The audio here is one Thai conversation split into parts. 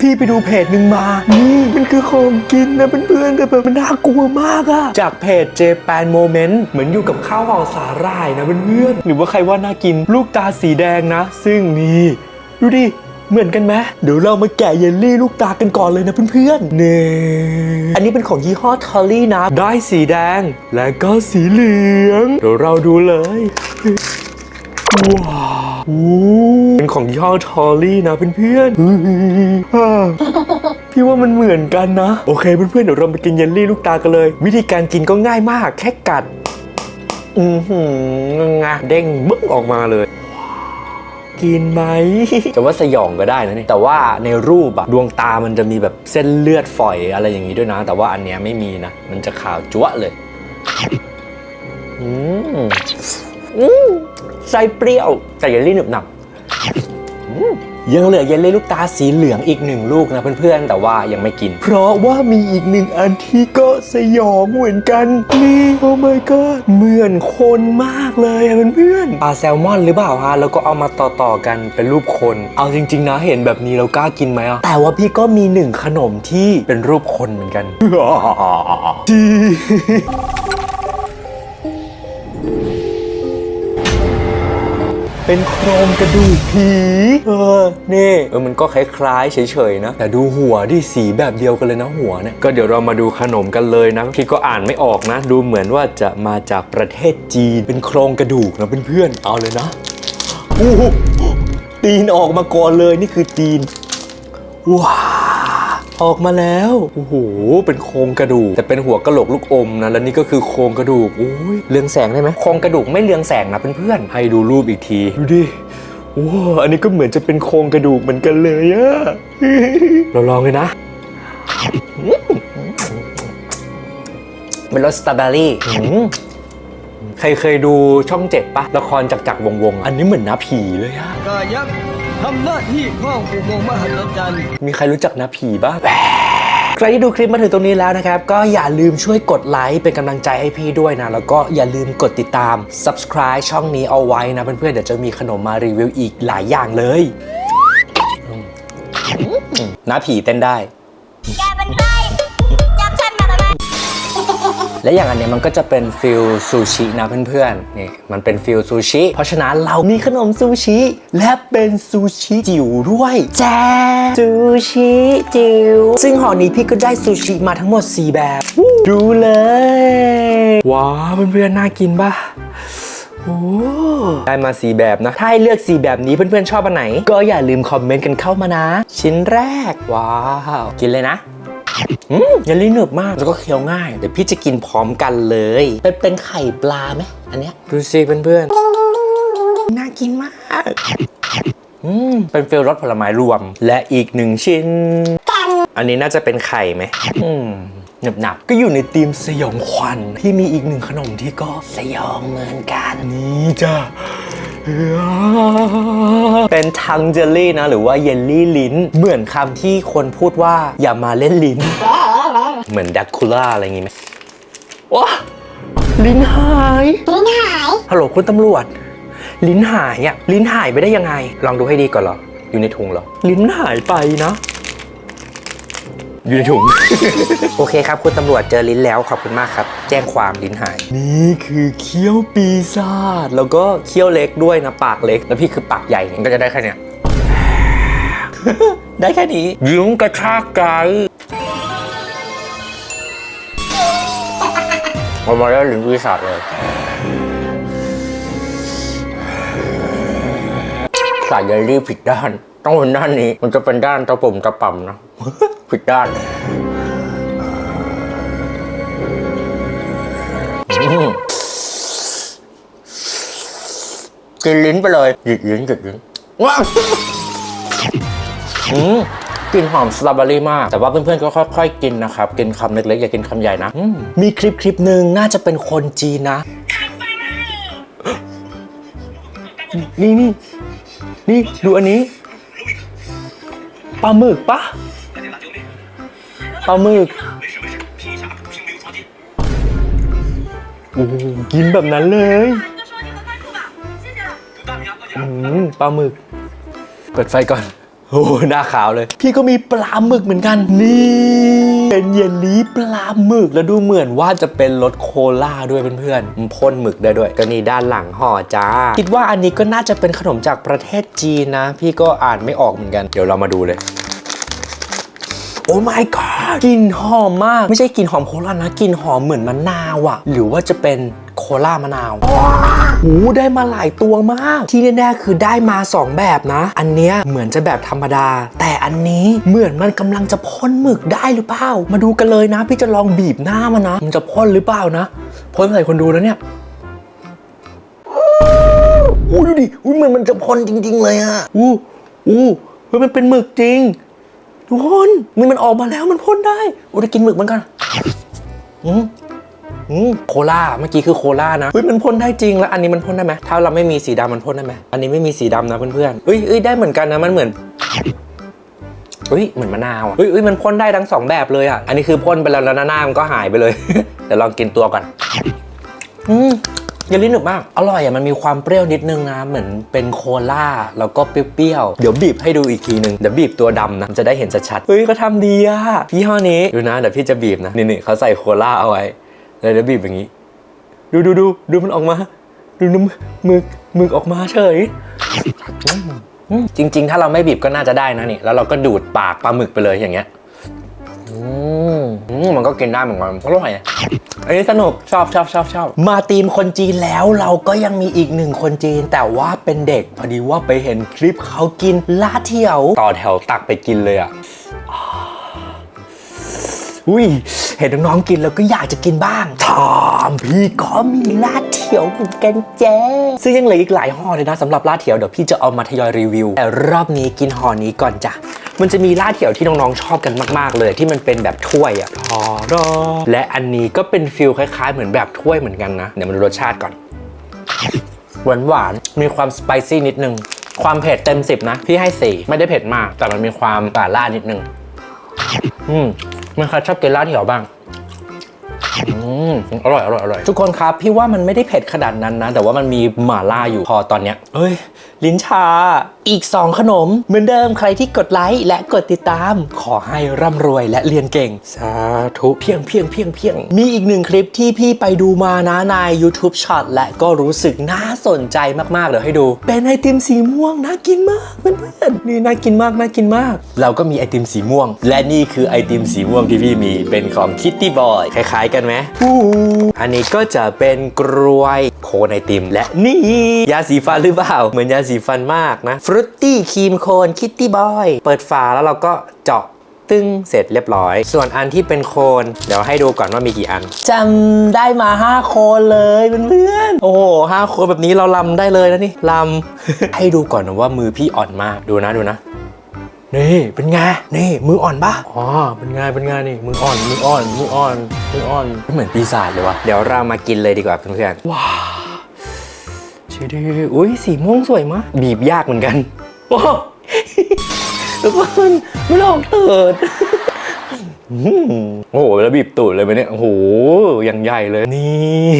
พี่ไปดูเพจหนึ่งมา นี่มันคือของกินนะเพื่อนๆแต่แบบมันน่ากลัวมากอะจากเพจ Japan Moment เหมือนอยู่กับข้าวห่อสาหร่ายนะเพื่อนๆหรือว่าใครว่าน่ากินลูกตาสีแดงนะ ซึ่งนี่ดูดิ เหมือนกันไหมเดี๋ยวเรามาแกะเยลลี่ลูกตากันก่อนเลยนะเพื่อนๆนี่อันนี้เป็นของยี่ห้อทอลลี่นะ ได้สีแดง และก็สีเหลือง เดี๋ยวเราดูเลย ว้าวเป็นของยี่ห้อทอลลี่นะเพื่อนๆพี่ว่ามันเหมือนกันนะ โอเคเพื่อนๆเดี๋ยวเราไปกินเยลลี่ลูกตากันเลย วิธีการกินก็ง่ายมาก แค่กัด อือหืองะเด้งบึ้งออกมาเลยกินไหมจะว่าสยองก็ได้นะนี่แต่ว่าในรูปอะดวงตามันจะมีแบบเส้นเลือดฝอยอะไรอย่างนี้ด้วยนะ แต่ว่าอันเนี้ยไม่มีนะ มันจะขาวจั๊วะเลย อืม อืมไส้เปรี้ยวแต่เยลลี่หนึบหนับอืมยังเหลือเยลลี่ลูกตาสีเหลืองอีกหนึ่งลูกนะเพื่อนๆ แต่ว่ายังไม่กิน เพราะว่ามีอีกหนึ่งอันที่ก็สยองเหมือนกันนี่โอ้ my god เหมือนคนมากเลยอะเพื่อนๆปลาแซลมอนหรือเปล่าฮะแล้วก็เอามาต่อๆกันเป็นรูปคน เอาจริงๆนะเห็นแบบนี้เรากล้ากินไหมอะแต่ว่าพี่ก็มีหนึ่งขนมที่เป็นรูปคนเหมือนกันจี เป็นโครงกระดูกผี เออ นี่ เออ มันก็คล้ายๆเฉยๆนะ แต่ดูหัวดิสีแบบเดียวกันเลยนะหัวเนี่ย ก็เดี๋ยวเรามาดูขนมกันเลยนะพี่ก็อ่านไม่ออกนะ ดูเหมือนว่าจะมาจากประเทศจีน เป็นโครงกระดูกนะเพื่อนๆ เอาเลยนะอู้หูตีนออกมาก่อนเลยนี่คือตีน ว้าว ออกมาแล้วโอ้โหเป็นโครงกระดูกแต่เป็นหัวกะโหลกลูกอมนะแล้วนี่ก็คือโครงกระดูกโอ้ยเรืองแสงได้ไหมโครงกระดูกไม่เรืองแสงนะเพื่อนๆให้ดูรูปอีกทีดูดิโอ้อันนี้ก็เหมือนจะเป็นโครงกระดูกเหมือนกันเลยอะเราลองเลยนะ เป็นรสสตรอเบอรี่อืมใครเคยดูช่องเจ็ดปะละครจักรจักรวงศ์วงศ์อะอันนี้เหมือนน้าผีเลยอะกายักษ์ ทำหน้าที่ข้องอุโมงค์มหัศจรรย์ มีใครรู้จักนะผีบ้าง ใครที่ดูคลิปมาถึงตรงนี้แล้วนะครับ ก็อย่าลืมช่วยกดไลค์เป็นกำลังใจให้พี่ด้วยนะ แล้วก็อย่าลืมกดติดตาม subscribe ช่องนี้เอาไว้นะ เพื่อนๆ เดี๋ยวจะมีขนมมารีวิวอีกหลายอย่างเลยน้าผีเต้นได้ และอย่างอันเนี้ยมันก็จะเป็นฟิลซูชินะเพื่อนๆนี่มันเป็นฟิลซูชิเพราะฉะนั้นเรามีขนมซูชิและเป็นซูชิจิ๋วด้วยแจ้ซูชิจิ๋วซึ่งห่อนี้พี่ก็ได้ซูชิมาทั้งหมด 4 แบบ ดูเลย ว้าวเพื่อนๆน่ากินปะโอ้ได้มา4แบบนะ ถ้าให้เลือก4แบบนี้เพื่อนๆชอบอันไหน ก็อย่าลืมคอมเมนต์กันเข้ามานะ ชิ้นแรก ว้าว กินเลยนะอืม เยลลี่หนึบมาก แล้วก็เคี้ยวง่าย เดี๋ยวพี่จะกินพร้อมกันเลย เป็นเป็นไข่ปลาไหมอันเนี้ยดูสิเพื่อนๆน่ากินมากอืมเป็นฟิลรสผลไม้รวม และอีกหนึ่งชิ้น อันนี้น่าจะเป็นไข่ไหมอืมหนึบหนับก็อยู่ในธีมสยองขวัญที่มีอีกหนึ่งขนมที่ก็สยองเหมือนกัน นี่จ้ะ เป็นทังเจลลี่นะ หรือว่าเยลลี่ลิ้น เหมือนคำที่คนพูดว่าอย่ามาเล่นลิ้น เหมือนดักคูล่าอะไรอย่างงี้ไหมว้าลิ้นหาย ลิ้นหาย ฮัลโหลคุณตำรวจ ลิ้นหายอะลิ้นหายไปได้ยังไง ลองดูให้ดีก่อนเหรอ อยู่ในถุงเหรอ ลิ้นหายไปนะ อยู่ในถุง โอเคครับ คุณตำรวจเจอลิ้นแล้วขอบคุณมากครับ แจ้งความลิ้นหาย นี่คือเคี้ยวปีศาจแล้วก็เคี้ยวเล็กด้วยนะปากเล็ก แล้วพี่คือปากใหญ่เนี่ยก็จะได้แค่เนี้ย ได้แค่นี้ยิ้มกระชากใจมันมาได้ลิ้นปีศาจเลย สายเยลลี่ผิดด้าน ต้องเป็นด้านนี้ มันจะเป็นด้านตะปุ่มตะป่ำนะ ผิดด้านอืมกินลิ้นไปเลยหยิกลิ้นหยิกลิ้นว้าวอืมกลิ่นหอมสตรอเบอรี่มาก แต่ว่าเพื่อนๆก็ค่อยๆกินนะครับ กินคำเล็กๆ อย่ากินคำใหญ่นะอืมมีคลิปคลิปหนึ่งน่าจะเป็นคนจีนนะ นี่นี่ นี่ดูอันนี้ปลาหมึกปะปลาหมึกโอ้โหกินแบบนั้นเลยอืมปลาหมึก เปิดไฟก่อนโอ้หน้าขาวเลย พี่ก็มีปลาหมึกเหมือนกันนี่ เป็นเยลลี่ปลาหมึกแล้วดูเหมือนว่าจะเป็นรสโคลาด้วยเพื่อนๆมันพ่นหมึกได้ด้วยก็นี่ด้านหลังห่อจ้า คิดว่าอันนี้ก็น่าจะเป็นขนมจากประเทศจีนนะ พี่ก็อ่านไม่ออกเหมือนกัน เดี๋ยวเรามาดูเลย โอ้ my god กลิ่นหอมมาก ไม่ใช่กลิ่นหอมโคลานะกลิ่นหอมเหมือนมะนาวอะหรือว่าจะเป็นโคลามะนาวโอ้ได้มาหลายตัวมาก ที่แน่ๆคือได้มา 2 แบบนะ อันเนี้ยเหมือนจะแบบธรรมดา แต่อันนี้เหมือนมันกำลังจะพ่นหมึกได้หรือเปล่า มาดูกันเลยนะ พี่จะลองบีบหน้ามันนะ มันจะพ่นหรือเปล่านะพ่นใส่คนดูแล้วเนี่ยอู้ดูดิอู้เหมือนมันจะพ่นจริง ๆ เลยอะอู้อู้เฮ้ยมันเป็นหมึกจริง ทุกคนนี่มันออกมาแล้วมันพ่นได้โอ้ได้กินหมึกเหมือนกันอืมอืมโคลาเมื่อกี้คือโคลานะเฮ้ยมันพ่นได้จริงแล้วอันนี้มันพ่นได้ไหมถ้าเราไม่มีสีดำมันพ่นได้ไหมอันนี้ไม่มีสีดำนะเพื่อนๆเอ้ยเอ้ยได้เหมือนกันนะมันเหมือนเฮ้ยเหมือนมะนาวอะเฮ้ยเอ้ยมันพ่นได้ทั้งสองแบบเลยอะอันนี้คือพ่นไปแล้วแล้วหน้ามันก็หายไปเลยเดี๋ยวลองกินตัวก่อนอืม เยลลี่หนึบมาก อร่อยอะมันมีความเปรี้ยวนิดนึงนะเหมือนเป็นโคลาแล้วก็เปรี้ยวๆเดี๋ยวบีบให้ดูอีกทีนึงเดี๋ยวบีบตัวดำนะมันจะได้เห็นชัดๆเฮ้ยก็ทำดีอะพี่ห้อนี้ดูนะเดี๋ยวพี่จะบีบนะนี่ๆเขาใส่โคลาเอาไว้แล้วเดี๋ยวบีบอย่างนี้ ดูดูดูดูมันออกมา ดูน้ำหมึกหมึกออกมาเฉยอืมอืมจริง ๆ ถ้าเราไม่บีบก็น่าจะได้นะนี่แล้วเราก็ดูดปากปลาหมึกไปเลยอย่างเงี้ยอืมอื มมันก็กินได้เหมือนกันอร่อยอะอันนี้สนุกชอบชอบชอบชอบมาทีมคนจีนแล้วเราก็ยังมีอีกหนึ่งคนจีน แต่ว่าเป็นเด็กพอดีว่าไปเห็นคลิปเขากินลาดเที่ยว ต่อแถวตักไปกินเลยอะอ่าอุ้ยเห็นน้องๆกินแล้วก็อยากจะกินบ้างทอมพี่ก็มีลาดเที่ยวเหมือนกันแจ้ซึ่งยังเหลืออีกหลายห่อเลยนะสำหรับลาดเที่ยวเดี๋ยวพี่จะเอามาทยอยรีวิว แต่รอบนี้กินห่อนี้ก่อนจ้ะ มันจะมีลาดเที่ยวที่น้องๆชอบกันมากๆ เลยที่มันเป็นแบบถ้วยอะพอรอและอันนี้ก็เป็นฟิลคล้ายๆ เหมือนแบบถ้วยเหมือนกันนะเดี๋ยวมาดูรสชาติก่อนหวานหวานๆมีความสไปซี่นิดนึงความเผ็ดเต็ม 10 นะ พี่ให้ 4 ไม่ได้เผ็ดมาก แต่มันมีความป่าล่าดนิดนึง อืมมันใครชอบกินลาดเที่ยวบ้าง อืมอร่อยอร่อยอร่อยทุกคนครับ พี่ว่ามันไม่ได้เผ็ดขนาดนั้นนะ แต่ว่ามันมีหม่าล่าอยู่พอตอนเนี้ยเอ้ย ลิ้นชา อีก 2 ขนม เหมือนเดิมใครที่กดไลค์และกดติดตาม ขอให้ร่ำรวยและเรียนเก่ง สาธุเพียงเพียงเพียงเพียงมีอีกหนึ่งคลิปที่พี่ไปดูมานะใน YouTube Short และก็รู้สึกน่าสนใจมาก ๆ เดี๋ยวให้ดู เป็นไอติมสีม่วงน่ากินมากเพื่อนๆนี่น่ากินมากน่ากินมาก เราก็มีไอติมสีม่วง และนี่คือไอติมสีม่วงที่พี่มีเป็นของ Kitty Boy คล้ายๆกันไหมอู้อันนี้ก็จะเป็นกรวยโคนไอติม และนี่ ยาสีฟันหรือเปล่า เหมือนยาสีฟันมากนะฟรุตตี้ครีมโคนคิตตี้บอย เปิดฝาแล้วเราก็เจาะตึ้งเสร็จเรียบร้อย ส่วนอันที่เป็นโคน เดี๋ยวให้ดูก่อนว่ามีกี่อันจำได้มา 5 โคนเลยเพื่อนๆโอ้โหห้าโคนแบบนี้เราลำได้เลยนะนี่ลำให้ดูก่อนนะว่ามือพี่อ่อนมากดูนะดูนะ นี่เป็นไงนี่มืออ่อนปะอ๋อเป็นไงเป็นไงนี่มืออ่อนมืออ่อนมืออ่อนมืออ่อนเหมือนปีศาจเลยวะเดี๋ยวเรามากินเลยดีกว่าเพื่อนๆว้าวชิดีอุ้ยสีม่วงสวยมากบีบยากเหมือนกันโอ้โหทุกคนไม่ลองเถิดอืมโอ้โหแล้วบีบตูดเลยไหมเนี่ยโอ้โหยังใหญ่เลยนี่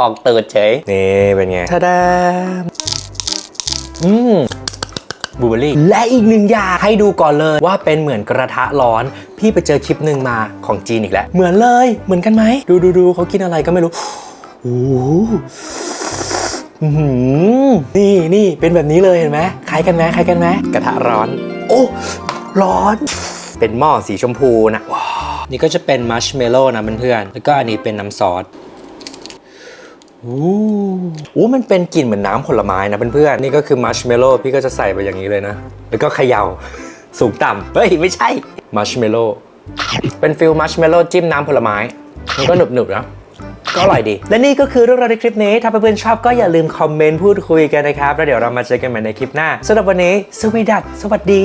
ออกเติดเฉยนี่เป็นไงทาดาอืม บลูเบอร์รี่และอีกหนึ่งอย่างให้ดูก่อนเลยว่าเป็นเหมือนกระทะร้อน พี่ไปเจอคลิปหนึ่งมาของจีนอีกแล้ว เหมือนเลยเหมือนกันไหม ดูดูดูเขากินอะไรก็ไม่รู้โอ้หอื้อหือนี่นี่เป็นแบบนี้เลยเห็นไหมคล้ายกันไหมคล้ายกันไหมกระทะร้อน โอ้ ร้อน เป็นหม้อสีชมพูนะว้าวนี่ก็จะเป็นมัชเมลโล่นะเพื่อนๆแล้วก็อันนี้เป็นน้ำซอส อู้อู้มันเป็นกลิ่นเหมือนน้ำผลไม้นะเพื่อนๆ นี่ก็คือมัชเมลโล่พี่ก็จะใส่ไปอย่างนี้เลยนะ แล้วก็เขย่า สูงต่ำเฮ้ย ไม่ใช่มัชเมลโล่เป็นฟิลมัชเมลโล่จิ้มน้ำผลไม้ มันก็หนึบๆนะก็อร่อยดี และนี่ก็คือเรื่องราวในคลิปนี้ ถ้าเพื่อนๆชอบก็อย่าลืมคอมเมนต์พูดคุยกันนะครับ แล้วเดี๋ยวเรามาเจอกันใหม่ในคลิปหน้าสำหรับวันนี้สวีดัตสวัสดี